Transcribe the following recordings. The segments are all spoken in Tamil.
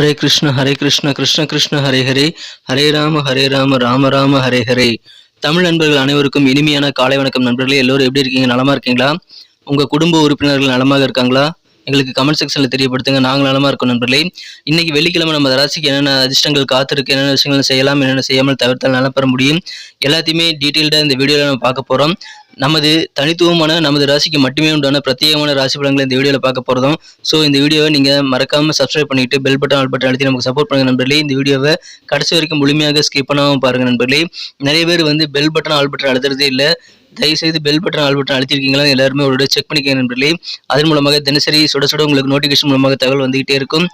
ஹரே கிருஷ்ண ஹரே கிருஷ்ண கிருஷ்ண கிருஷ்ண ஹரே ஹரே. ஹரே ராம ஹரே ராம ராம ராம ஹரே ஹரே. தமிழ் நண்பர்கள் அனைவருக்கும் இனிமையான காலை வணக்கம் நண்பர்களே. எல்லோரும் எப்படி இருக்கீங்க? நலமா இருக்கீங்களா? உங்க குடும்ப உறுப்பினர்கள் நலமாக இருக்காங்களா? எங்களுக்கு கமெண்ட் செக்ஷன்ல தெரியப்படுத்துங்க. நாங்கள் நலமா இருக்கோம் நண்பர்களே. இன்னைக்கு வெள்ளிக்கிழமை நம்ம ராசிக்கு என்னென்ன அதிர்ஷ்டங்கள் காத்திருக்கு என்னென்ன விஷயங்கள் செய்யலாம் என்னென்ன செய்யாமல் தவிர்த்தால் நலம் பெற முடியும்? எல்லாத்தையுமே டீட்டெயில்டாக இந்த வீடியோவில் நம்ம பார்க்க போறோம். நமது தனித்துவமான நமது ராசிக்கு மட்டுமே உண்டான பிரத்யேகமான ராசி பலன்களை இந்த வீடியோவில் பார்க்க போகிறோம் ஸோ இந்த வீடியோவை நீங்கள் மறக்காமல் சப்ஸ்கிரைப் பண்ணிட்டு பெல் பட்டன் ஆல் பட்டன் அழுத்தி நமக்கு சப்போர்ட் பண்ணுங்க நண்பர்களே. இந்த வீடியோவை கடைசி வரைக்கும் முழுமையாக ஸ்கிப் பண்ணாமல் பாருங்க நண்பர்களே. நிறைய பேர் வந்து பெல் பட்டன் ஆல் பட்டன் அழுத்துறதே இல்லை. தயவுசெய்து பெல் பட்டன் ஆல் பட்டன் அழுத்திருக்கீங்களா எல்லாருமே ஒரு செக் பண்ணிக்க நண்பர்களே. அதன் மூலமாக தினசரி சுட சுட உங்களுக்கு நோட்டிஃபிகேஷன் மூலமாக தகவல் வந்துகிட்டே இருக்கும்.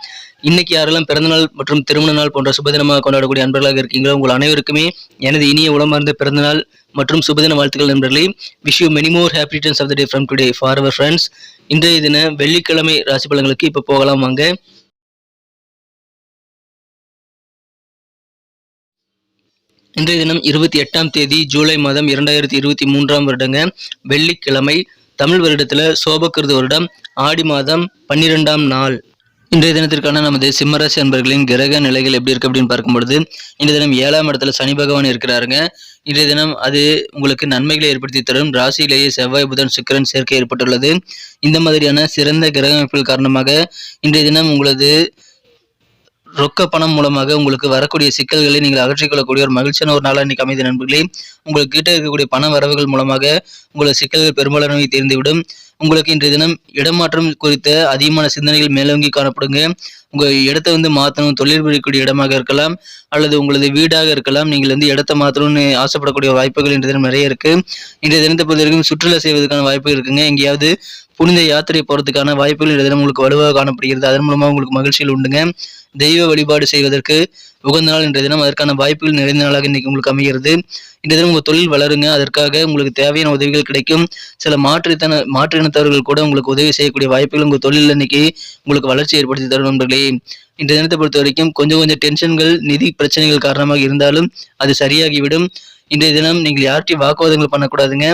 இன்னைக்கு யாரெல்லாம் பிறந்தநாள் மற்றும் திருமண நாள் போன்ற சுபதினமாக கொண்டாடக்கூடிய அன்பர்களாக இருக்கீங்களோ உங்கள் அனைவருக்குமே எனது இனிய உளமார்ந்த பிறந்தநாள் மற்றும் சுபதின வாழ்த்துக்கள் நண்பர்களே. Wish you many more happy returns of the day from today for our friends இன்றைய தின வெள்ளிக்கிழமை ராசி பலன்களுக்கு இப்போ போகலாம் வாங்க. இன்றைய தினம் இருபத்தி எட்டாம் தேதி ஜூலை மாதம் இரண்டாயிரத்தி இருபத்தி மூன்றாம் வருடங்க. வெள்ளிக்கிழமை தமிழ் வருடத்துல சோபக்கிருது வருடம். ஆடி மாதம் பன்னிரெண்டாம் நாள். இன்றைய தினத்திற்கான நமது சிம்மராசி அன்பர்களின் கிரக நிலைகள் எப்படி இருக்கு அப்படின்னு பார்க்கும்பொழுது இந்த தினம் ஏழாம் இடத்துல சனி பகவான் இருக்கிறாருங்க. இன்றைய தினம் அது உங்களுக்கு நன்மைகளை ஏற்படுத்தி தரும். ராசியிலேயே செவ்வாய் புதன் சுக்கிரன் சேர்க்கை ஏற்பட்டுள்ளது. இந்த மாதிரியான சிறந்த கிரக அமைப்புகள் காரணமாக இன்றைய தினம் உங்களது ரொக்க பணம் மூலமாக உங்களுக்கு வரக்கூடிய சிக்கல்களை நீங்கள் அகற்றிக்கொள்ளக்கூடிய ஒரு மகிழ்ச்சியான ஒரு நாளாக இன்னைக்கு அமைதி நண்பர்களே. உங்களுக்கு கிட்ட இருக்கக்கூடிய பண வரவுகள் மூலமாக உங்களது சிக்கல்கள் பெரும்பாலானவை தீர்ந்துவிடும். உங்களுக்கு இன்றைய தினம் இடமாற்றம் குறித்த அதிகமான சிந்தனைகள் மேலோங்கி காணப்படுங்க. உங்கள் இடத்த வந்து மாற்றணும் தொழில் புரியக்கூடிய இடமாக இருக்கலாம் அல்லது உங்களது வீடாக இருக்கலாம். நீங்கள் வந்து இடத்த மாற்றணும்னு ஆசைப்படக்கூடிய வாய்ப்புகள் இன்றைய தினம் நிறைய இருக்கு. இன்றைய தினத்தை பொறுத்த வரைக்கும் சுற்றுலா செய்வதற்கான வாய்ப்புகள் இருக்குங்க. எங்கேயாவது புனித யாத்திரை போகிறதுக்கான வாய்ப்புகள் இன்றைய தினம் உங்களுக்கு வலுவாக காணப்படுகிறது. அதன் மூலமாக உங்களுக்கு மகிழ்ச்சிகள் உண்டுங்க. தெய்வ வழிபாடு செய்வதற்கு உகந்த நாள் இன்றைய தினம். அதற்கான வாய்ப்புகள் நிறைந்த நாளாக இன்னைக்கு உங்களுக்கு அமைகிறது. இந்த தினம் உங்கள் தொழில் வளருங்க. அதற்காக உங்களுக்கு தேவையான உதவிகள் கிடைக்கும். சில மாற்றுத்தன மாற்று இனத்தவர்கள் கூட உங்களுக்கு உதவி செய்யக்கூடிய வாய்ப்புகள் உங்கள் தொழிலில் இன்னைக்கு உங்களுக்கு வளர்ச்சி ஏற்படுத்தி தரும் நண்பர்களே. இன்றைய தினத்தை பொறுத்த வரைக்கும் கொஞ்சம் கொஞ்சம் டென்ஷன்கள் நிதி பிரச்சனைகள் காரணமாக இருந்தாலும் அது சரியாகிவிடும். இன்றைய தினம் நீங்கள் யார்கிட்டையும் வாக்குவாதங்கள் பண்ணக்கூடாதுங்க.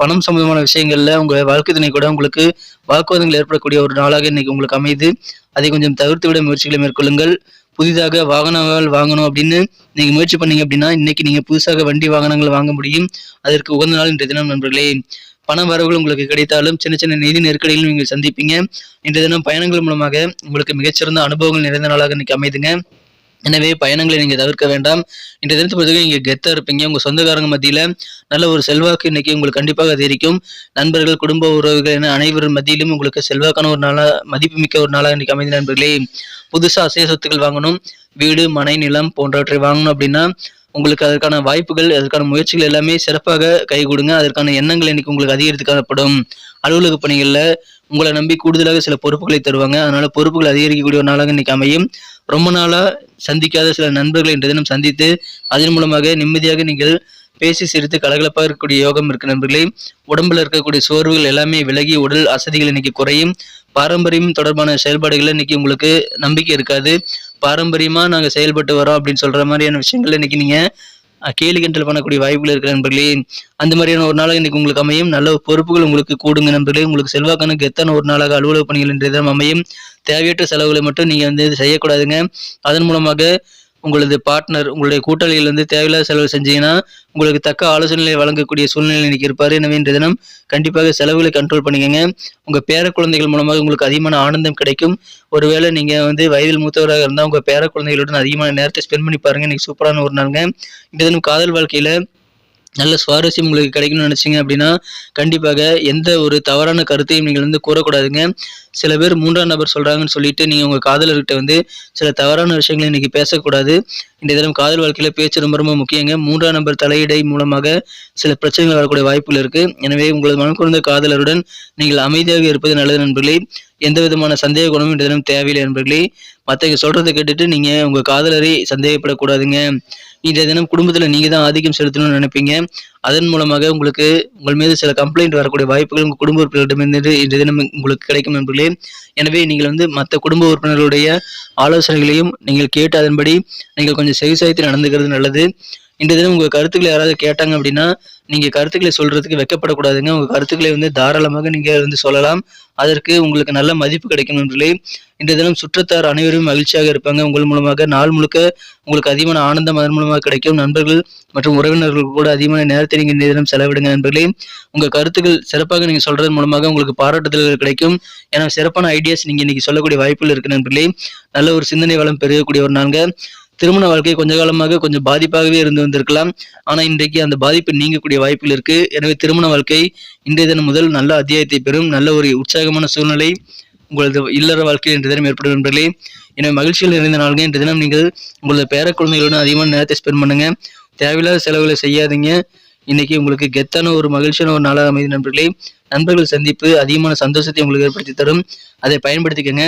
பணம் சம்பந்தமான விஷயங்கள்ல உங்க வாழ்க்கை துணை கூட உங்களுக்கு வாக்குவாதங்கள் ஏற்படக்கூடிய ஒரு நாளாக இன்னைக்கு உங்களுக்கு அமையுது. அதை கொஞ்சம் தவிர்த்து விட முயற்சிகளை மேற்கொள்ளுங்கள். புதிதாக வாகனங்கள் வாங்கணும் அப்படின்னு நீங்க முயற்சி பண்ணீங்க அப்படின்னா இன்னைக்கு நீங்க புதுசாக வண்டி வாகனங்கள் வாங்க முடியும். அதற்கு உகந்த நாள் இன்றைய தினம் நண்பர்களே. பண வரவுகள் உங்களுக்கு கிடைத்தாலும் சின்ன சின்ன நிதி நெருக்கடிகளும் நீங்கள் சந்திப்பீங்க. இன்றைய தினம் பயணங்கள் மூலமாக உங்களுக்கு மிகச்சிறந்த அனுபவங்கள் நிறைந்த நாளாக இன்னைக்கு அமைதுங்க. எனவே பயணங்களை நீங்கள் தவிர்க்க வேண்டாம். இன்றைய தினத்தை பொறுத்தவரைக்கும் நீங்கள் கெத்தாக இருப்பீங்க. உங்கள் சொந்தக்காரங்க மத்தியில் நல்ல ஒரு செல்வாக்கு இன்னைக்கு உங்களுக்கு கண்டிப்பாக அதிகரிக்கும். நண்பர்கள் குடும்ப உறவுகள் என அனைவரும் மத்தியிலும் உங்களுக்கு செல்வாக்கான ஒரு நாளாக மதிப்புமிக்க ஒரு நாளாக இன்றைக்கு அமைந்த நண்பர்களே புதுசாக அசைய சொத்துக்கள் வாங்கணும். வீடு மனை நிலம் போன்றவற்றை வாங்கணும் அப்படின்னா உங்களுக்கு அதற்கான வாய்ப்புகள் அதற்கான முயற்சிகள் எல்லாமே சிறப்பாக கை கொடுங்க. அதற்கான எண்ணங்கள் இன்னைக்கு உங்களுக்கு அதிகரித்து காணப்படும். அலுவலக பணிகளில் உங்களை நம்பி கூடுதலாக சில பொறுப்புகளை தருவாங்க. அதனால பொறுப்புகள் அதிகரிக்கக்கூடிய ஒரு நாளாக இன்னைக்கு அமையும். ரொம்ப நாளா சந்திக்காத சில நண்பர்களை இன்று தினம் சந்தித்து அதன் மூலமாக நிம்மதியாக நீங்கள் பேசி சிரித்து கலகலப்பாக இருக்கக்கூடிய யோகம் இருக்கு நண்பர்களே. உடம்புல இருக்கக்கூடிய சோர்வுகள் எல்லாமே விலகி உடல் அசதிகள் இன்னைக்கு குறையும். பாரம்பரியம் தொடர்பான செயல்பாடுகள் இன்னைக்கு உங்களுக்கு நம்பிக்கை இருக்காது. பாரம்பரியமா நாங்க செயல்பட்டு வரோம் அப்படின்னு சொல்ற மாதிரியான விஷயங்கள் இன்னைக்கு நீங்க கேலி கிண்டல் பண்ணக்கூடிய வாய்ப்புகள் இருக்கிற நண்பர்களே அந்த மாதிரியான ஒரு நாளாக இன்னைக்கு உங்களுக்கு அமையும். நல்ல பொறுப்புகள் உங்களுக்கு கூடுங்க நண்பர்களே. உங்களுக்கு செல்வாக்கான கெத்தான ஒரு நாளாக அலுவலக பணிகள் இன்றைய தினம் அமையும். தேவையற்ற செலவுகளை மட்டும் நீங்க வந்து செய்யக்கூடாதுங்க. அதன் மூலமாக உங்களது பார்ட்னர் உங்களுடைய கூட்டாளிகள் வந்து தேவையில்லாத செலவு செஞ்சீங்கன்னா உங்களுக்கு தக்க ஆலோசனைகளை வழங்கக்கூடிய சூழ்நிலை இன்னைக்கு இருப்பார். எனவே இன்றைய தினம் கண்டிப்பாக செலவுகளை கண்ட்ரோல் பண்ணிக்கங்க. உங்கள் பேர குழந்தைகள் மூலமாக உங்களுக்கு அதிகமான ஆனந்தம் கிடைக்கும். ஒருவேளை நீங்கள் வந்து வயதில் மூத்தவராக இருந்தால் உங்கள் பேர குழந்தைகளுடன் அதிகமான நேரத்தை ஸ்பெண்ட் பண்ணி பாருங்க. இன்னைக்கு சூப்பரான ஒரு நாளுங்க. இன்றைய தினம் காதல் வாழ்க்கையில் நல்ல சுவாரஸ்யம் உங்களுக்கு கிடைக்கணும்னு நினச்சிங்க அப்படின்னா கண்டிப்பாக எந்த ஒரு தவறான கருத்தையும் நீங்கள் வந்து கூறக்கூடாதுங்க. சில பேர் மூன்றாம் நபர் சொல்கிறாங்கன்னு சொல்லிட்டு நீங்கள் உங்கள் காதலர்கிட்ட வந்து சில தவறான விஷயங்களை இன்றைக்கி பேசக்கூடாது. இந்த தினம் காதல் வாழ்க்கையில் பேச்சு ரொம்ப ரொம்ப முக்கியங்க. மூன்றாம் நபர் தலையீடை மூலமாக சில பிரச்சனைகள் வரக்கூடிய வாய்ப்புகள் இருக்குது எனவே உங்களது மனம் குறைந்த காதலருடன் நீங்கள் அமைதியாக இருப்பது நல்லது நண்பர்களே. எந்த விதமான சந்தேக குணமும் இந்த தினம் தேவையில்லை நண்பர்களே. மற்றவங்க சொல்கிறத கேட்டுட்டு நீங்கள் உங்கள் காதலரை சந்தேகப்படக்கூடாதுங்க. இன்றைய தினம் குடும்பத்துல நீங்க தான் ஆதிக்கம் செலுத்தணும்னு நினைப்பீங்க. அதன் மூலமாக உங்களுக்கு உங்கள் மீது சில கம்ப்ளைண்ட் வரக்கூடிய வாய்ப்புகள் உங்க குடும்ப உறுப்பினர்களிடமிருந்து இன்றைய தினம் உங்களுக்கு கிடைக்கும் நண்பர்களே. எனவே நீங்கள் வந்து மற்ற குடும்ப உறுப்பினர்களுடைய ஆலோசனைகளையும் நீங்கள் கேட்டு அதன்படி நீங்கள் கொஞ்சம் செவிசாய்த்து நடந்துக்கிறது நல்லது. இந்த தினம் உங்கள் கருத்துக்களை யாராவது கேட்டாங்க அப்படின்னா நீங்கள் கருத்துக்களை சொல்கிறதுக்கு வெக்கப்படக்கூடாதுங்க. உங்கள் கருத்துக்களை வந்து தாராளமாக நீங்கள் வந்து சொல்லலாம். அதற்கு உங்களுக்கு நல்ல மதிப்பு கிடைக்கும் நண்பர்களே. இன்றைய தினம் சுற்றத்தார் அனைவரும் மகிழ்ச்சியாக இருப்பாங்க. உங்கள் மூலமாக நாள் முழுக்க உங்களுக்கு அதிகமான ஆனந்தம் அதன் மூலமாக கிடைக்கும் நண்பர்கள் மற்றும் உறவினர்கள் கூட அதிகமான நேரத்தை நீங்கள் இன்றைய தினம் செலவிடுங்க நண்பர்களே. உங்கள் கருத்துக்கள் சிறப்பாக நீங்கள் சொல்றதன் மூலமாக உங்களுக்கு பாராட்டுதல்கள் கிடைக்கும். ஏன்னா சிறப்பான ஐடியாஸ் நீங்கள் இன்னைக்கு சொல்லக்கூடிய வாய்ப்புகள் இருக்கு நண்பர்களே. நல்ல ஒரு சிந்தனை வளம் பெருகக்கூடிய ஒரு நாங்க திருமண வாழ்க்கை கொஞ்ச காலமாக கொஞ்சம் பாதிப்பாகவே இருந்து வந்திருக்கலாம். ஆனால் இன்றைக்கு அந்த பாதிப்பு நீங்கக்கூடிய வாய்ப்புகள் இருக்கு. எனவே திருமண வாழ்க்கை இன்றைய தினம் முதல் நல்ல அத்தியாயத்தை பெறும் நல்ல ஒரு உற்சாகமான சூழ்நிலை உங்களது இல்லற வாழ்க்கையில் இன்றைய தினம் ஏற்படும் என்பதிலே. எனவே மகிழ்ச்சியில் நிறைந்த நாள்கள் இன்றைய தினம் நீங்கள் உங்களது பேர குழந்தைகளுடன் அதிகமான நேரத்தை ஸ்பெண்ட் பண்ணுங்க. தேவையில்லாத செலவுகளை செய்யாதீங்க. இன்னைக்கு உங்களுக்கு கெத்தான ஒரு மகிழ்ச்சியான ஒரு நாளாக அமைதி நண்பர்களே நண்பர்கள் சந்திப்பு அதிகமான சந்தோஷத்தை உங்களுக்கு ஏற்படுத்தி தரும். அதை பயன்படுத்திக்கங்க.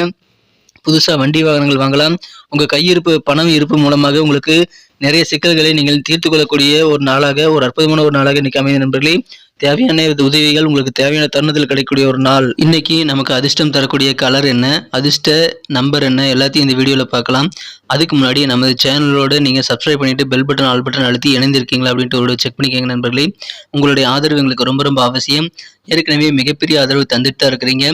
புதுசாக வண்டி வாகனங்கள் வாங்கலாம். உங்கள் கையிருப்பு பணம் இருப்பு மூலமாக உங்களுக்கு நிறைய சிக்கல்களை நீங்கள் தீர்த்து கொள்ளக்கூடிய ஒரு நாளாக ஒரு அற்புதமான ஒரு நாளாக இன்னைக்கு அமைந்த நண்பர்களே. தேவையான உதவிகள் உங்களுக்கு தேவையான தருணத்தில் கிடைக்கக்கூடிய ஒரு நாள். இன்னைக்கு நமக்கு அதிர்ஷ்டம் தரக்கூடிய கலர் என்ன? அதிர்ஷ்ட நம்பர் என்ன? எல்லாத்தையும் இந்த வீடியோவில் பார்க்கலாம். அதுக்கு முன்னாடி நமது சேனலோட நீங்கள் சப்ஸ்கிரைப் பண்ணிட்டு பெல் பட்டன் ஆல் பட்டன் அழுத்தி இணைந்திருக்கீங்களா அப்படின்ட்டு ஒரு செக் பண்ணிக்கோங்க நண்பர்களே. உங்களுடைய ஆதரவு எங்களுக்கு ரொம்ப ரொம்ப அவசியம். ஏற்கனவே மிகப்பெரிய ஆதரவு தந்துட்டு தான் இருக்கிறீங்க.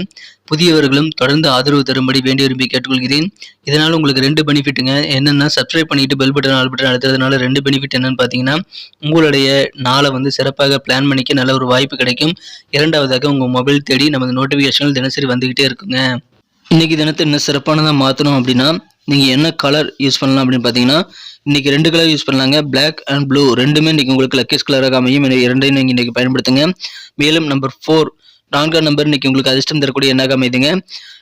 புதியவர்களும் தொடர்ந்து ஆதரவு தரும்படி வேண்டி விரும்பி கேட்டுக்கொள்கிறேன். இதனால் உங்களுக்கு ரெண்டு பெனிஃபிட்டுங்க என்னென்னா சப்ஸ்கிரைப் பண்ணிட்டு பெல் பட்டன் ஆல் பட்டன் அழுத்துறதுனால ரெண்டு பெனிஃபிட் என்னன்னு பார்த்தீங்கன்னா உங்களுடைய நாளை வந்து சிறப்பாக பிளான் பண்ணிக்க நல்ல ஒரு வாய்ப்பு கிடைக்கும். இரண்டாவதாக உங்கள் மொபைல் தேடி நமது நோட்டிஃபிகேஷன்கள் தினசரி வந்துக்கிட்டே இருக்குங்க. இன்னைக்கு தினத்தை இன்னும் சிறப்பானதாக மாற்றணும் அப்படின்னா நீங்கள் என்ன கலர் யூஸ் பண்ணலாம் அப்படின்னு பார்த்தீங்கன்னா இன்னைக்கு ரெண்டு கலர் யூஸ் பண்ணலாங்க. பிளாக் அண்ட் ப்ளூ ரெண்டுமே இன்றைக்கி உங்களுக்கு லக்கேஸ் கலராக அமையும் இரண்டையும் நீங்கள் இன்றைக்கி பயன்படுத்துங்க. மேலும் நம்பர் ஃபோர் நான்காம் நம்பர் இன்னைக்கு உங்களுக்கு அதிர்ஷ்டம் தரக்கூடிய எண்ணாக அமைதுங்க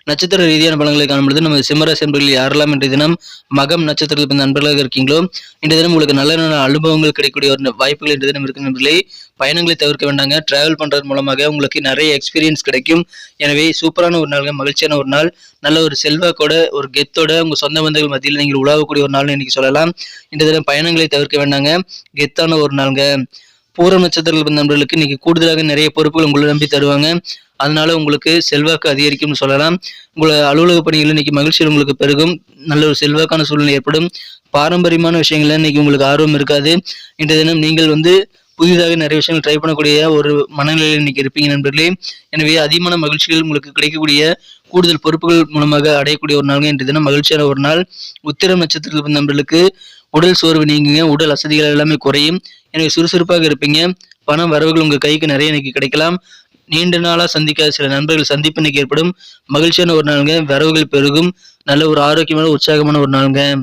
நட்சத்திர ரீதியான பலன்களை காணும்பொழுது நம்ம சிம்மராசி நண்பர்கள் யாரெல்லாம் இன்றைய தினம் மகம் நட்சத்திரத்தில் பிறந்த நண்பர்களாக இருக்கீங்களோ இன்றைய தினம் உங்களுக்கு நல்ல நல்ல அனுபவங்கள் கிடைக்கக்கூடிய ஒரு வாய்ப்புகள் இன்றைய தினம் இருக்கு நண்பர்களே. பயணங்களை தவிர்க்க வேண்டாங்க. டிராவல் பண்ணுறது மூலமாக உங்களுக்கு நிறைய எக்ஸ்பீரியன்ஸ் கிடைக்கும். எனவே சூப்பரான ஒரு நாள் மகிழ்ச்சியான ஒரு நாள். நல்ல ஒரு செல்வாக்கோட ஒரு கெத்தோட உங்க சொந்த பந்தங்கள் மத்தியில் நீங்கள் உலாவக்கூடிய ஒரு நாள்னு இன்னைக்கு சொல்லலாம். இன்றைய தினம் பயணங்களை தவிர்க்க வேண்டாங்க. கெத்தான ஒரு நாளுங்க. பூர நட்சத்திரங்கள் நண்பர்களுக்கு இன்னைக்கு கூடுதலாக நிறைய பொறுப்புகள் உங்களை நம்பி தருவாங்க. அதனால உங்களுக்கு செல்வாக்கு அதிகரிக்கும்னு சொல்லலாம். உங்களை அலுவலக பணிகள் இன்னைக்கு மகிழ்ச்சியில் உங்களுக்கு பெருகும். நல்ல ஒரு செல்வாக்கான சூழ்நிலை ஏற்படும். பாரம்பரியமான விஷயங்கள்ல இன்னைக்கு உங்களுக்கு ஆர்வம் இருக்காது. இன்றைய தினம் நீங்கள் வந்து புதிதாக நிறைய விஷயங்கள் ட்ரை பண்ணக்கூடிய ஒரு மனநிலையில் இன்னைக்கு இருப்பீங்க நண்பர்களே. எனவே அதிகமான மகிழ்ச்சிகள் உங்களுக்கு கிடைக்கக்கூடிய கூடுதல் பொறுப்புகள் மூலமாக அடையக்கூடிய ஒரு நாள் இன்றைய தினம். மகிழ்ச்சியான ஒரு நாள். உத்திரம் நட்சத்திரத்தில் நண்பர்களுக்கு உடல் சோர்வு நீங்குங்க. உடல் அசதிகள் எல்லாமே குறையும். எனவே சுறுசுறுப்பாக இருப்பீங்க. பணம் வரவுகள் உங்க கைக்கு நிறைய இன்னைக்கு கிடைக்கலாம். நீண்ட நாளா சந்திக்காத சில நண்பர்கள் சந்திப்பு இன்னைக்கு ஏற்படும். மகிழ்ச்சியான ஒரு நாளுங்க. வரவுகள் பெருகும். நல்ல ஒரு ஆரோக்கியமான உற்சாகமான ஒரு நாளுங்க.